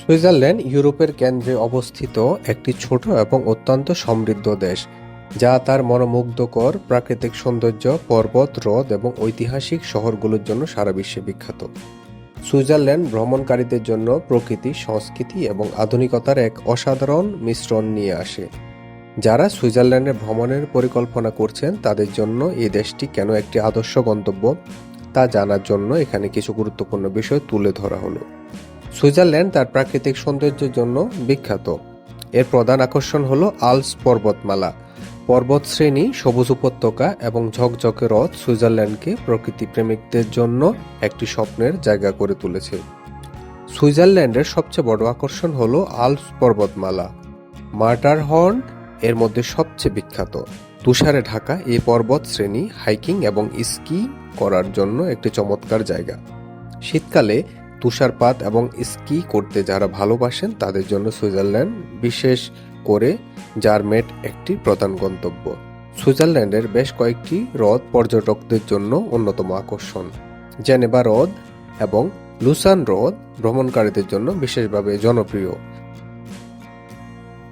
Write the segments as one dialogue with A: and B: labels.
A: Switzerland ইউরোপের কেন্দ্রে অবস্থিত একটি ছোট এবং অত্যন্ত সমৃদ্ধ দেশ, যা তার মনোমুগ্ধকর প্রাকৃতিক সৌন্দর্য, পর্বত, হ্রদ এবং ঐতিহাসিক শহরগুলোর জন্য সারা বিশ্বে বিখ্যাত। সুইজারল্যান্ড ভ্রমণকারীদের জন্য প্রকৃতি, সংস্কৃতি এবং আধুনিকতার এক অসাধারণ মিশ্রণ নিয়ে আসে। যারা সুইজারল্যান্ডে ভ্রমণের পরিকল্পনা করছেন, তাদের জন্য এই দেশটি কেন একটি আদর্শ গন্তব্য, তা জানার জন্য এখানে কিছু গুরুত্বপূর্ণ বিষয় তুলে ধরা হলো। সুইজারল্যান্ড তার প্রাকৃতিক সৌন্দর্যের জন্য বিখ্যাত। এর প্রধান আকর্ষণ হল আলস পর্বতমালা। পর্বত শ্রেণি সবুজ উপত্যকা এবং ঝকঝকে হ্রদ সুইজারল্যান্ডকে প্রকৃতি প্রেমিকদের জন্য একটি স্বপ্নের জায়গা করে তুলেছে। সুইজারল্যান্ডের সবচেয়ে বড় আকর্ষণ হল আলস পর্বতমালা। মার্টারহর্ন এর মধ্যে সবচেয়ে বিখ্যাত। তুষারে ঢাকা এই পর্বত শ্রেণি হাইকিং এবং স্কি করার জন্য একটি চমৎকার জায়গা। শীতকালে তুষারপাত এবং স্কি করতে যারা ভালোবাসেন তাদের জন্য সুইজারল্যান্ড বিশেষ করে জার্মেট একটি প্রধান গন্তব্য। সুইজারল্যান্ডের বেশ কয়েকটি হ্রদ পর্যটকদের জন্য অন্যতম আকর্ষণ। জেনেভা হ্রদ এবং লুসান হ্রদ ভ্রমণকারীদের জন্য বিশেষভাবে জনপ্রিয়।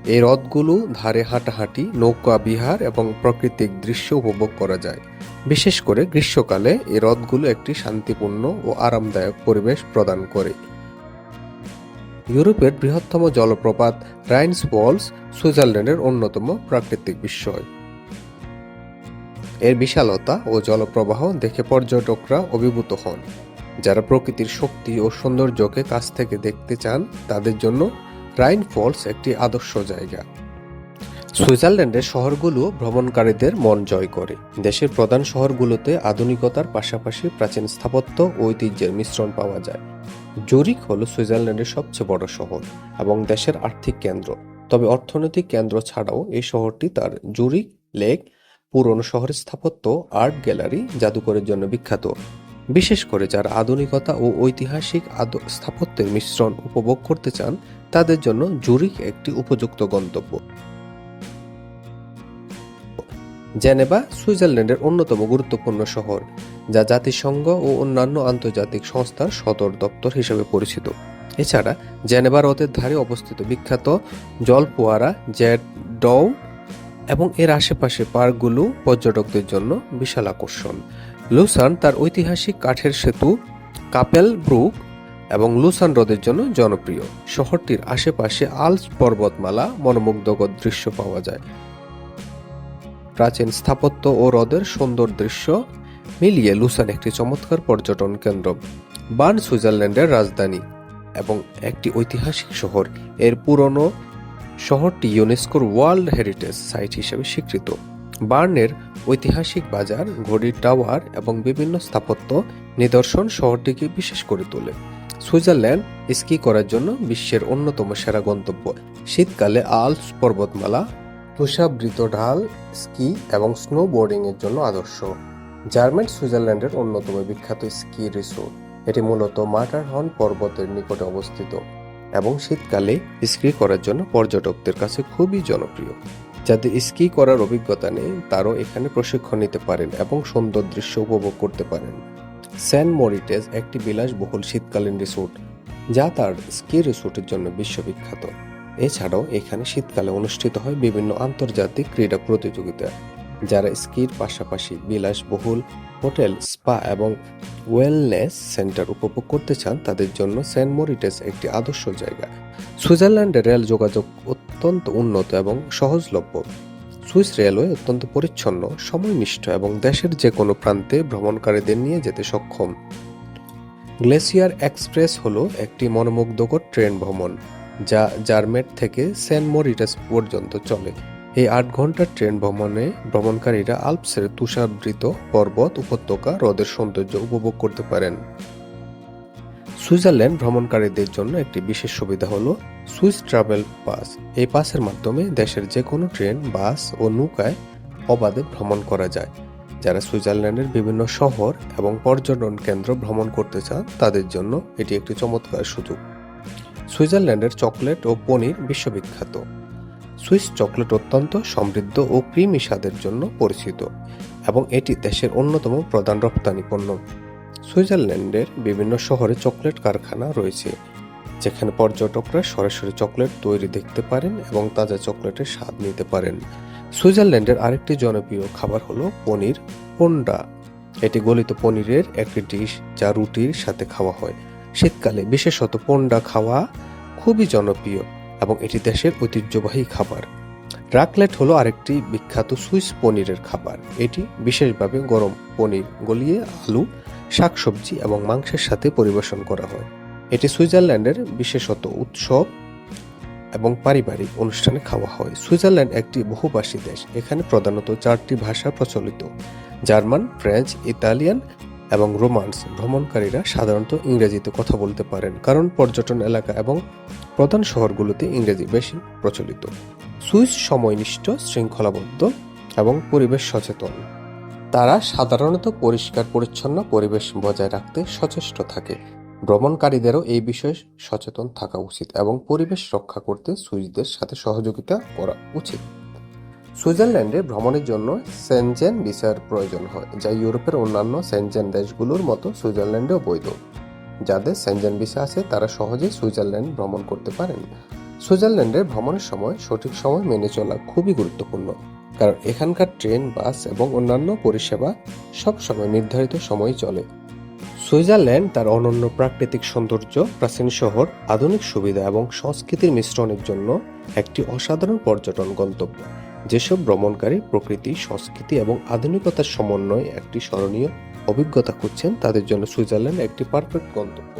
A: এই হ্রদগুলো ধারে হাঁটাহাঁটি, নৌকা, বিহার এবং প্রাকৃতিক দৃশ্য উপভোগ করা যায়। বিশেষ করে গ্রীষ্মকালে এই হ্রদগুলো একটি শান্তিপূর্ণ ও আরামদায়ক পরিবেশ প্রদান করে। ইউরোপের বৃহত্তম জলপ্রপাত রাইনস ফলস সুইজারল্যান্ডের অন্যতম প্রাকৃতিক বিস্ময়। এর বিশালতা ও জলপ্রবাহ দেখে পর্যটকরা অভিভূত হন। যারা প্রকৃতির শক্তি ও সৌন্দর্যকে কাছ থেকে দেখতে চান, তাদের জন্য রাইন ফলস একটি আদর্শ জায়গা। সুইজারল্যান্ডের শহরগুলো ভ্রমণকারীদের মন জয় করে। দেশের প্রধান শহরগুলোতে আধুনিকতার পাশাপাশি প্রাচীন স্থাপত্য ও ঐতিহ্যের মিশ্রণ পাওয়া যায়। জুরিক হল সুইজারল্যান্ডের সবচেয়ে বড় শহর এবং দেশের আর্থিক কেন্দ্র। তবে অর্থনৈতিক কেন্দ্র ছাড়াও এই শহরটি তার জুরিক লেক পুরনো শহরের স্থাপত্য, আর্ট গ্যালারি, জাদুঘরের জন্য বিখ্যাত। বিশেষ করে যারা আধুনিকতা ও ঐতিহাসিক স্থাপত্যের মিশ্রণ উপভোগ করতে চান, তাদের জন্য জুরিক একটি উপযুক্ত গন্তব্য। জেনেভা, সুইজারল্যান্ডের অন্যতম গুরুত্বপূর্ণ শহর, যা জাতিসংঘ ও অন্যান্য আন্তর্জাতিক সংস্থার সদর দপ্তর হিসেবে পরিচিত। এছাড়া, জেনেভা হ্রদের ধারে অবস্থিত বিখ্যাত জলপোয়ারা জেট ডৌ এবং এর আশেপাশে পার্কগুলো পর্যটকদের জন্য বিশাল আকর্ষণ। লুসান তার ঐতিহাসিক কাঠের সেতু, কাপেল ব্রুক এবং লুসান হ্রদের জন্য জনপ্রিয়। শহরটির আশেপাশে আলস পর্বতমালা, মনোমুগ্ধকর দৃশ্য পাওয়া যায়। প্রাচীন স্থাপত্য ও হ্রদের সুন্দর দৃশ্য মিলিয়ে লুসান একটি চমৎকার পর্যটন কেন্দ্র। বার্ন, সুইজারল্যান্ডের রাজধানী এবং একটি ঐতিহাসিক শহর। এর পুরনো শহরটি ইউনেস্কোর ওয়ার্ল্ড হেরিটেজ সাইট হিসেবে স্বীকৃত। বার্নের ঐতিহাসিক বাজার, ঘড়ির টাওয়ার এবং বিভিন্ন স্থাপত্য নিদর্শন শহরটিকে বিশেষ করে তোলে। সুইজারল্যান্ড স্কি করার জন্য বিশ্বের অন্যতম সেরা গন্তব্য। শীতকালে আলপস পর্বতমালা তুষাবৃত ঢাল, স্কি এবং স্নো বোর্ডিং এর জন্য আদর্শ। জার্মেন সুইজারল্যান্ডের অন্যতম বিখ্যাত স্কি রিসোর্ট। এটি মূলত মাটারহর্ন পর্বতের নিকটে অবস্থিত এবং শীতকালে স্কি করার জন্য পর্যটকদের কাছে খুবই জনপ্রিয়। যাদের স্কি করার অভিজ্ঞতা নেই, তারও এখানে প্রশিক্ষণ নিতে পারেন এবং সুন্দর দৃশ্য উপভোগ করতে পারেন। স্যান মরিটেজ একটি বিলাসবহুল শীতকালীন রিসোর্ট, যা তার স্কি রিসোর্টের জন্য বিশ্ববিখ্যাত। এছাড়াও এখানে শীতকালে অনুষ্ঠিত হয় বিভিন্ন আন্তর্জাতিক ক্রীড়া প্রতিযোগিতা, যারা স্কির পাশাপাশি বিলাসবহুল হোটেল, স্পা এবং ওয়েলনেস সেন্টার উপভোগ করতে চান, তাদের জন্য সেন্ট মরিটেস একটি আদর্শ জায়গা। সুইজারল্যান্ডে রেল যোগাযোগ অত্যন্ত উন্নত এবং সহজলভ্য। সুইস রেলওয়ে অত্যন্ত পরিচ্ছন্ন, সময়নিষ্ঠ এবং দেশের যে কোনো প্রান্তে ভ্রমণকারীদের নিয়ে যেতে সক্ষম। গ্লেসিয়ার এক্সপ্রেস হলো একটি মনোমুগ্ধকর ট্রেন ভ্রমণ, যা জার্মেট থেকে সেন্ট মরিটাস পর্যন্ত চলে। এই আট ঘণ্টার ট্রেন ভ্রমণে ভ্রমণকারীরা আলপসের তুষারাবৃত পর্বত উপত্যকা হ্রদের সৌন্দর্য উপভোগ করতে পারেন। সুইজারল্যান্ড ভ্রমণকারীদের জন্য একটি বিশেষ সুবিধা হলো সুইস ট্রাভেল পাস। এই পাসের মাধ্যমে দেশের যে কোনো ট্রেন, বাস ও নৌকায় অবাধে ভ্রমণ করা যায়। যারা সুইজারল্যান্ডের বিভিন্ন শহর এবং পর্যটন কেন্দ্র ভ্রমণ করতে চান, তাদের জন্য এটি একটি চমৎকার সুযোগ। সুইজারল্যান্ডের চকলেট ও পনির বিশ্ববিখ্যাত। সুইস চকলেট অত্যন্ত সমৃদ্ধ ও ক্রিমি স্বাদের জন্য পরিচিত এবং এটি দেশের অন্যতম প্রধান রপ্তানি পণ্য সুইজারল্যান্ডের বিভিন্ন শহরে চকলেট কারখানা রয়েছে, যেখানে পর্যটকরা সরাসরি চকলেট তৈরি দেখতে পারেন এবং তাজা চকলেটের স্বাদ নিতে পারেন। সুইজারল্যান্ডের আরেকটি জনপ্রিয় খাবার হলো পনির পোন্ডা। এটি গলিত পনিরের একটি ডিশ যা রুটির সাথে খাওয়া হয়। শীতকালে বিশেষত পোন্ডা খাওয়া খুবই জনপ্রিয়। এবং এটি দেশের ঐতিহ্যবাহী খাবার। রাকলেট হলো আরেকটি বিখ্যাত সুইস পনিরের খাবার। এটি বিশেষভাবে গরম পনির গলিয়ে আলু, শাকসবজি এবং মাংসের সাথে পরিবেশন করা হয়। এটি সুইজারল্যান্ডের বিশেষত উৎসব এবং পারিবারিক অনুষ্ঠানে খাওয়া হয়। সুইজারল্যান্ড একটি বহুভাষী দেশ। এখানে প্রধানত চারটি ভাষা প্রচলিত। জার্মান, ফ্রেঞ্চ, ইতালিয়ান এবং রোমান্স ভ্রমণকারীরা সাধারণত ইংরেজিতে কথা বলতে পারেন, কারণ পর্যটন এলাকা এবং প্রধান শহরগুলোতে ইংরেজি বেশি প্রচলিত। সুইস সময়নিষ্ঠ, শৃঙ্খলাবদ্ধ এবং পরিবেশ সচেতন। তারা সাধারণত পরিষ্কার, পরিচ্ছন্ন পরিবেশ বজায় রাখতে সচেষ্ট থাকে। ভ্রমণকারীদেরও এই বিষয়ে সচেতন থাকা উচিত এবং পরিবেশ রক্ষা করতে সুইসদের সাথে সহযোগিতা করা উচিত। সুইজারল্যান্ডে ভ্রমণের জন্য সেনজেন ভিসার প্রয়োজন হয়, যা ইউরোপের অন্যান্য সেনজেন দেশগুলোর মতো সুইজারল্যান্ডেও বৈধ। যাদের সেনজেন ভিসা আছে, তারা সহজেই সুইজারল্যান্ড ভ্রমণ করতে পারেন। সুইজারল্যান্ডে ভ্রমণের সময় সঠিক সময় মেনে চলা খুবই গুরুত্বপূর্ণ, কারণ এখানকার ট্রেন, বাস এবং অন্যান্য পরিষেবা সব সময় নির্ধারিত সময়ে চলে। সুইজারল্যান্ড তার অনন্য প্রাকৃতিক সৌন্দর্য, প্রাচীন শহর, আধুনিক সুবিধা এবং সংস্কৃতির মিশ্রণের জন্য একটি অসাধারণ পর্যটন গন্তব্য। যেসব ভ্রমণকারী প্রকৃতি, সংস্কৃতি এবং আধুনিকতার সমন্বয়ে একটি স্মরণীয় অভিজ্ঞতা খুঁজছেন, তাদের জন্য সুইজারল্যান্ড একটি পারফেক্ট গন্তব্য।